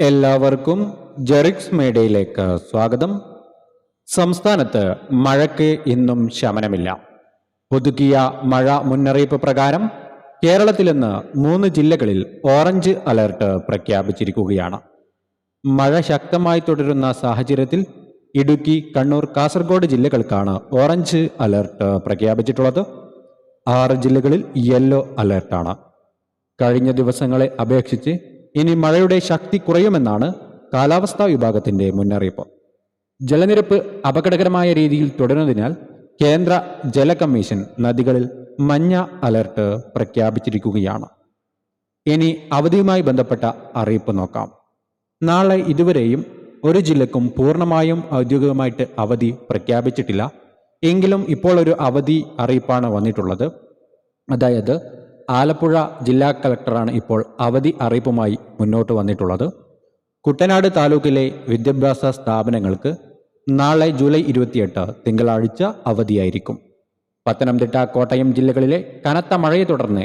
എല്ലാവർക്കും ജെറിക്സ് മേഡയിലേക്ക് സ്വാഗതം. സംസ്ഥാനത്ത് മഴയ്ക്ക് ഇന്നും ശമനമില്ല. പുതുക്കിയ മഴ മുന്നറിയിപ്പ് പ്രകാരം കേരളത്തിൽ ഇന്ന് മൂന്ന് ജില്ലകളിൽ ഓറഞ്ച് അലർട്ട് പ്രഖ്യാപിച്ചിരിക്കുകയാണ്. മഴ ശക്തമായി തുടരുന്ന സാഹചര്യത്തിൽ ഇടുക്കി കണ്ണൂർ കാസർഗോഡ് ജില്ലകൾക്കാണ് ഓറഞ്ച് അലർട്ട് പ്രഖ്യാപിച്ചിട്ടുള്ളത്. ആറ് ജില്ലകളിൽ യെല്ലോ അലർട്ടാണ്. കഴിഞ്ഞ ദിവസങ്ങളെ അപേക്ഷിച്ച് ഇനി മഴയുടെ ശക്തി കുറയുമെന്നാണ് കാലാവസ്ഥാ വിഭാഗത്തിന്റെ മുന്നറിയിപ്പ്. ജലനിരപ്പ് അപകടകരമായ രീതിയിൽ തുടരുന്നതിനാൽ കേന്ദ്ര ജല കമ്മീഷൻ നദികളിൽ മഞ്ഞ അലർട്ട് പ്രഖ്യാപിച്ചിരിക്കുകയാണ്. ഇനി അവധിയുമായി ബന്ധപ്പെട്ട അറിയിപ്പ് നോക്കാം. നാളെ ഇതുവരെയും ഒരു ജില്ലക്കും പൂർണമായും ഔദ്യോഗികമായിട്ട് അവധി പ്രഖ്യാപിച്ചിട്ടില്ല. എങ്കിലും ഇപ്പോൾ ഒരു അവധി അറിയിപ്പാണ് വന്നിട്ടുള്ളത്. അതായത് ആലപ്പുഴ ജില്ലാ കളക്ടറാണ് ഇപ്പോൾ അവധി അറിയിപ്പുമായി മുന്നോട്ട് വന്നിട്ടുള്ളത്. കുട്ടനാട് താലൂക്കിലെ വിദ്യാഭ്യാസ സ്ഥാപനങ്ങൾക്ക് നാളെ ജൂലൈ ഇരുപത്തിയെട്ട് തിങ്കളാഴ്ച അവധിയായിരിക്കും. പത്തനംതിട്ട കോട്ടയം ജില്ലകളിലെ കനത്ത മഴയെ തുടർന്ന്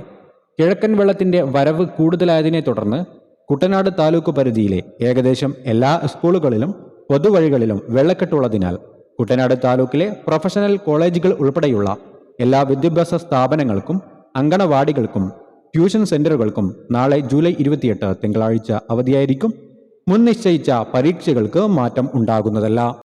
കിഴക്കൻ വെള്ളത്തിന്റെ വരവ് കൂടുതലായതിനെ തുടർന്ന് കുട്ടനാട് താലൂക്ക് പരിധിയിലെ ഏകദേശം എല്ലാ സ്കൂളുകളിലും പൊതുവഴികളിലും വെള്ളക്കെട്ടുള്ളതിനാൽ കുട്ടനാട് താലൂക്കിലെ പ്രൊഫഷണൽ കോളേജുകൾ ഉൾപ്പെടെയുള്ള എല്ലാ വിദ്യാഭ്യാസ സ്ഥാപനങ്ങൾക്കും അങ്കണവാടികൾക്കും ട്യൂഷൻ സെന്ററുകൾക്കും നാളെ ജൂലൈ ഇരുപത്തിയെട്ട് തിങ്കളാഴ്ച അവധിയായിരിക്കും. മുൻനിശ്ചയിച്ച പരീക്ഷകൾക്ക് മാറ്റം ഉണ്ടാകുന്നതല്ല.